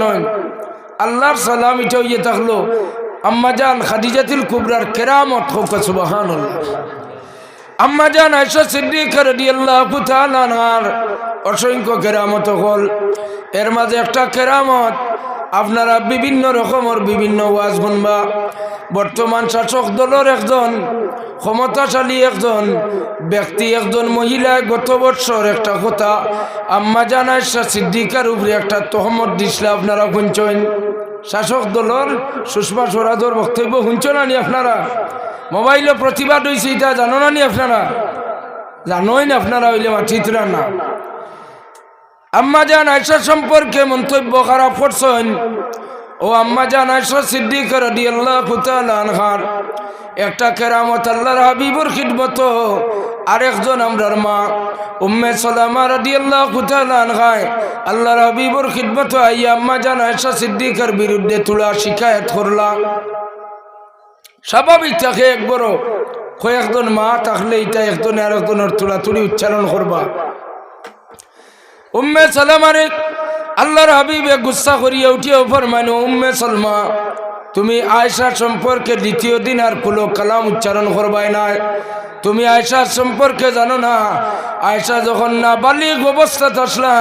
নয় আল্লাহর সালাম ইয়ে থাকল, আম্মা জান খাদিজাতুল কুবরার কেরামত হোক সুবাহান আম্মা জান আয়সা সিদ্দিকা রাদিয়াল্লাহু তাআলা অসংখ্য কেরামত হল। এর মাঝে একটা কেরামত, আপনারা বিভিন্ন রকমের বিভিন্ন ওয়াজ শুনবা বর্তমান শাসক দলের একজন, ক্ষমতাশালী একজন, ব্যক্তি একজন মহিলা, গত বছর একটা কথা, আম্মা জানায় সিদ্দিকার উপরে একটা তহমত দিছিল, আপনারা শুনছেন? শাসক দলের সুষমা স্বরাজের বক্তব্য শুনছেন না নি আপনারা? মোবাইলে প্রতিবাদ হয়েছে এটা, জানো না নি আপনারা? জানোই না আপনারা হইলে মাঠিতরা না। আম্মা জান আয়সা সম্পর্কে মন্তব্য খারাপ করছেন। ও আম্মা জান আয়সা সিদ্দিক রাদিয়াল্লাহু তাআলা আনহার। একটা কেরামত আল্লাহর হাবিবুর খিদমত। আরেকজন আমরার মা, উম্মে সালামা রাদিয়াল্লাহু তাআলা আনহায়, আল্লাহর হাবিবুর খিদমত আইয়া আম্মা জান আয়সা সিদ্দিকের বিরুদ্ধে তুলা শিকায়ত করলা। স্বাভাবিক থাকে এক বড় কয়েকজন মা থাকলে এটা একজন আর একজনের তুলাতুলি উচ্চারণ করবা। উম্মে সালামারে আল্লাহর হাবিবে গুসা করিয়া উঠিয়া ফরমানো উম্মে সালমা, তুমি আয়সা সম্পর্কে দ্বিতীয় দিন আর কোনো কালাম উচ্চারণ করবাই নাই। তুমি আয়সার সম্পর্কে জানো না। আয়সা যখন না বালিক অবস্থা আসলা,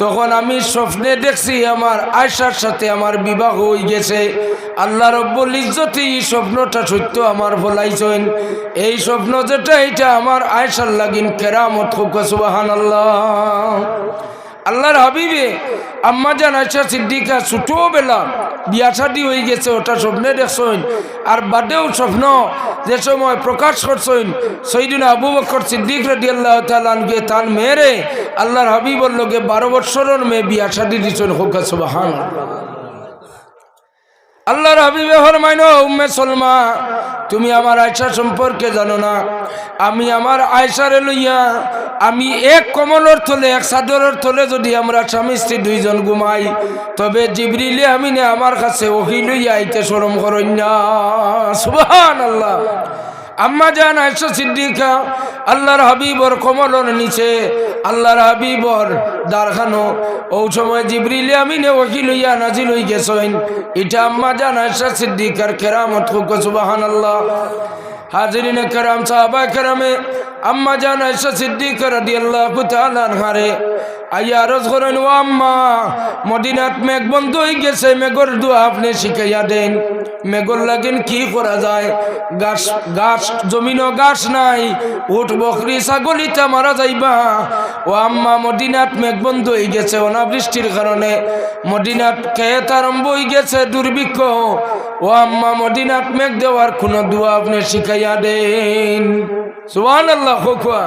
তখন আমি স্বপ্নে দেখছি আমার আয়সার সাথে আমার বিবাহ হয়ে গেছে। আল্লাহ রব্বুল ইজ্জতি এই স্বপ্নটা সত্য আমার বলাইছেন এই স্বপ্ন যেটা, এটা আমার আয়সার লাগিন কেরামত খুব সুবাহান আল্লাহ আল্লাহর হাবিবে আম্মা যান আয়সা সিদ্দিকা ছোটবেলা বিয়া শাদি হয়ে গেছে, ওটা স্বপ্নে দেখছেন। আর বাদেও স্বপ্ন যে সময় প্রকাশ করছেন সৈদিন আবু বকর সিদ্দিক রাদি আল্লাহ তালকে তার মেয়েরে আল্লাহর হাবিবর লোকে বারো বৎসরের মেয়ে বিয়া শাদি দিচ্ছেন হোকা সুবাহান আল্লাহর হাবিবে ফরমাইন, উম্মে সলমা, তুমি আমার আয়সা সম্পর্কে জানো না। আমি আমার আয়সারে লইয়া, আমি এক কমলর থলে, এক সাদরের থলে যদি আমরা স্বামী স্ত্রী দুইজন ঘুমাই, তবে জিবরিলে আমি আমার কাছে ওহি লইয়া আইতে সরম করেন না। সুবহান আল্লাহ আম্মা জান আয়সা সিদ্দিকা, আল্লাহর হাবিবর কমলর নিচে, আল্লাহর হাবিবর দারখানো ও সময় জিবরিলে আমি নে ওকিল হইয়া নাজিল হই গেছেন এটা আম্মা জান আয়সা সিদ্দিকার কেরামত সুবাহান আল্লাহ হাজরিনে কেরাম, সাহাবা কেরামে আম্মা জান আয়সা সিদ্দিকা রাদিয়াল্লাহু তাআলা আনহারে আইয়া আরজ করেন, ও আম্মা, মদিনাত মেঘ বন্ধ হয়ে গেছে, মেঘর দোয়া আপনি শিখাইয়া দেন। মেঘর লাগেন কি করা যায়? গাছ গাছ জমিনও গাছ নাই উঠ বকরি ছাগলিটা মারা যাইবা। ও আম্মা, মদিনাত মেঘ বন্ধ হয়ে গেছে, অনাবৃষ্টির কারণে মদিনাত খেত আরম্ভ হয়ে গেছে, দুর্ভিক্ষ। ও আম্মা মদিনাত মেঘ দেওয়ার কোনো দোয়া আপনি শিখাইয়া দেন। সুবহান আল্লাহ খোকুয়া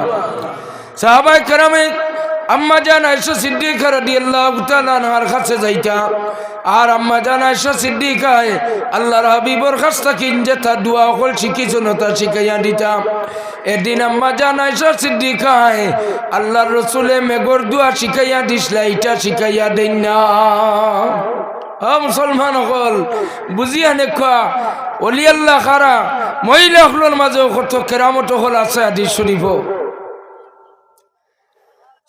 সাহাবাই কেরামে আম্মা জান আয়সা সিদ্দিকা রাদিয়াল্লাহু তাআলা আনহার কাছে যাইতা, আর আম্মা জান আয়সা সিদ্দিকায় আল্লাহর হাবিবর কাছ থেকে যেটা দোয়া হল শিখিছিল তা শিখাইয়া দিতাম এদিন আম্মা জান আয়সা সিদ্দিকায় আল্লাহর রসুলে মেঘর দোয়া শিখাইয়া দিসলা এটা শিখাইয়া দেন না। হ মুসলমান হল বুঝিয়া নেখা অলি আল্লাহ খারা মহিলা হলোর মাঝে কত কেরামত হল আছে আদি শরীফ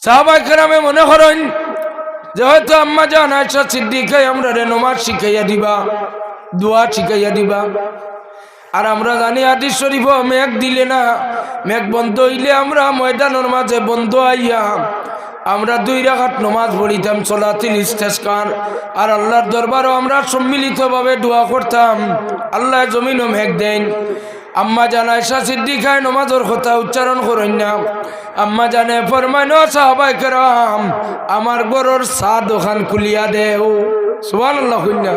সাহাবাই কেরামে মনে করেন যে হয়তো আম্মা জান আয়সা সিদ্দিকাই আমরা রে নমাজ শিখাইয়া দিবা দোয়া শিখাইয়া দিবা। আর আমরা জানি আদিস শরীফ মেঘ দিলে না, মেঘ বন্ধ হইলে আমরা ময়দানের মাঝে বন্ধ আইয়া আমরা দুই রাখাত নমাজ পড়িতাম চলাতিল ইস্তেস্কার আর আল্লাহর দরবারও আমরা সম্মিলিতভাবে দোয়া করতাম। আল্লাহ জমিনও মেঘ দেন। আম্মা জানা এসা সিদ্দিকায় নমাজের কথা উচ্চারণ করেন না। আম্মা জানে ফরমাইন সাহাবাই কেরাম, আমার গরর চা দোকান খুলিয়া দেও। সুবান আল্লাহ কন্যা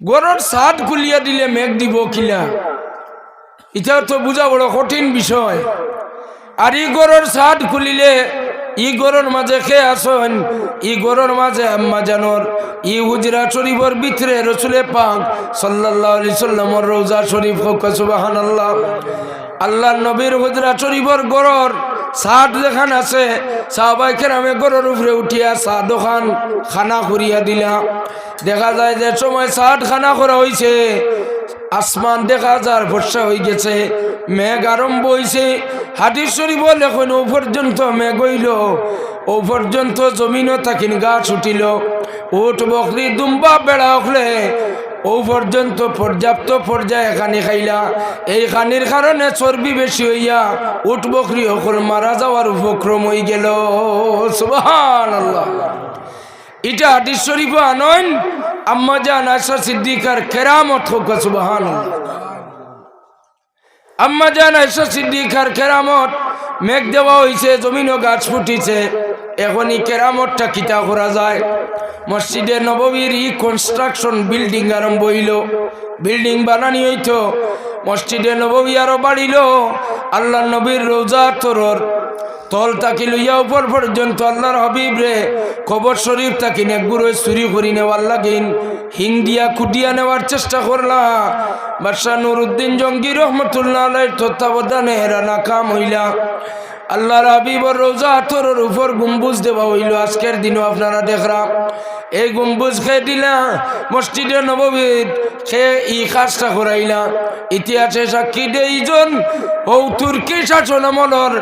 গরর সাদ খুলিয়া দিলে মেঘ দিব কিলা এটাও তো বুঝা বড় কঠিন বিষয়। আর ই গরর সাদ খুলিলে ই গরর মাঝে খেয়ে আসন? ই গরর মাঝে আম্মা জানর। ই হুজরা শরীফর ভিতরে রসুলে পাক সাল্লাল্লাহু আলাইহি সাল্লামর রওজা শরীফ হোক, সুবহানাল্লাহ। আল্লাহর নবীর হুজরা শরীফর গরর সাদ যেখান আছে সাহবাই কেরামে গরুর উপরে উঠিয়া চা দোকান খানা করিয়া দিলা। দেখা যায় যে সময় সাদ খানা করা হয়েছে আসমান দেখা যার ভরসা হয়ে গেছে, মেঘ আরম্ভ হয়েছে হাটির শরীফ এখন ও পর্যন্ত মেঘ হইল। ও পর্যন্ত জমিনও তাকিন গাছ উঠিল। উঠ বকরি দুম্বা বেড়া উঠলে ও পর্যন্ত পর্যাপ্ত পর্যায়ে খানি খাইলা। এই খানির কারণে চর্বি বেশি হইয়া উঠ বকরি অকল মারা যাওয়ার উপক্রম হয়ে গেল। আল্লাহ এটা হাদিস শরীফ আনয়ন আম্মা জান আশা সিদ্দিকার কেরামত হোক সুবাহান আম্মা জান আশা সিদ্দিকার কেরামত, মেঘ দেওয়া হয়েছে জমিনও গাছ ফুটিছে, এখনই কেরামতটা কিতা করা যায়? মসজিদে নববীর ই কনস্ট্রাকশন বিল্ডিং আরম্ভ হইল বিল্ডিং বানানি হইতো, মসজিদে নববী আরও বাড়িল, আল্লাহ নবীর রোজা তরর তল তাকি লইয়া উপর পর্যন্ত আল্লাহর হবিব রে, কবর শরীফ তাকি নেগুড়ো চুরি করি নেওয়ার লাগিন হিং দিয়া কুটিয়া নেওয়ার চেষ্টা করলা। বাদশাহ নুরুদ্দিন জঙ্গি রহমতুল্লাহ তত্ত্বাবধানে হেরা নাকাম হইলা। আল্লাহর হাবিবর রোজা আতরের উপর গুম্বুজ দেওয়া হইল। আজকের দিনও আপনারা দেখরা। এই গম্বুজ খেয়ে দিলা মসজিদে নববীর সে ই কাজটা করাইলা। ইতিহাসে সাক্ষী দেইজন, ও তুর্কি শাসন আমলর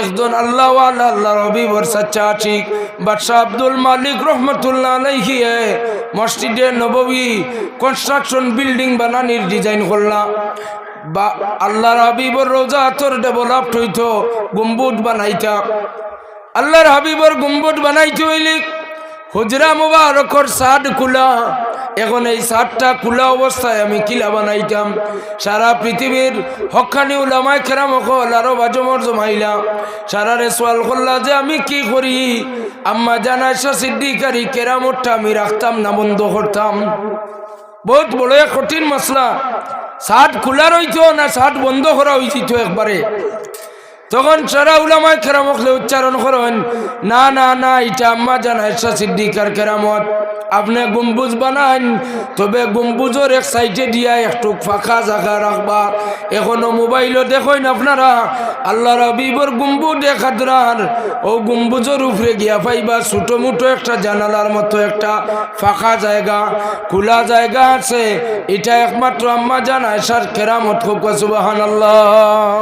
একজন আল্লাহ আল্লাহ হাবিবর সাচ্চা আছিক বাদশাহ আব্দুল মালিক রহমতুল্লাহ আলাইহিয়ে মসজিদে নববী কনস্ট্রাকশন বিল্ডিং বানানির ডিজাইন করলা। বা আল্লাহর হাবিবর রোজা তোর ডেভেলপড হইতো গুম্বুট বানাইতা। আল্লাহর হাবিবর গুম্বুট বানাইতে হইলি হুজরা মুবারকর সাদ খুলা। এখন এই সাদটা খোলা অবস্থায় আমি কিলা বানাইতাম। সারা পৃথিবীর হকানি উলামায় খেরাম অকল আরও বাজমর জমাইলা সারা রে সোয়াল করলা যে আমি কি করি? আম্মা জানাইশা সিদ্দিকারি কেরামতটা আমি রাখতাম না বন্ধ করতাম। বহুত বড় কঠিন মশলা শার্ট খোলা রইতো না শার্ট বন্ধ করা হয়েছিল একবারে। তখন সারা উলামায় কেরামকলে উচ্চারণ করেন না না না, এটা আম্মা জান আয়সা সিদ্দিকার কেরামত। আপনি গম্বুজ বানান, তবে গম্বুজের এক সাইডে দিয়া একটু ফাঁকা জায়গা রাখবা। এখনও মোবাইলও দেখেন আপনারা, আল্লাহ রবিবর গম্বুজ দেখাদ্রার ও গম্বুজের উপরে গিয়া পাইবা ছোটো মুটো একটা জানালার মতো একটা ফাঁকা জায়গা, খোলা জায়গা আছে। এটা একমাত্র আম্মা জান আয়সার কেরামত হোক সুবাহান আল্লাহ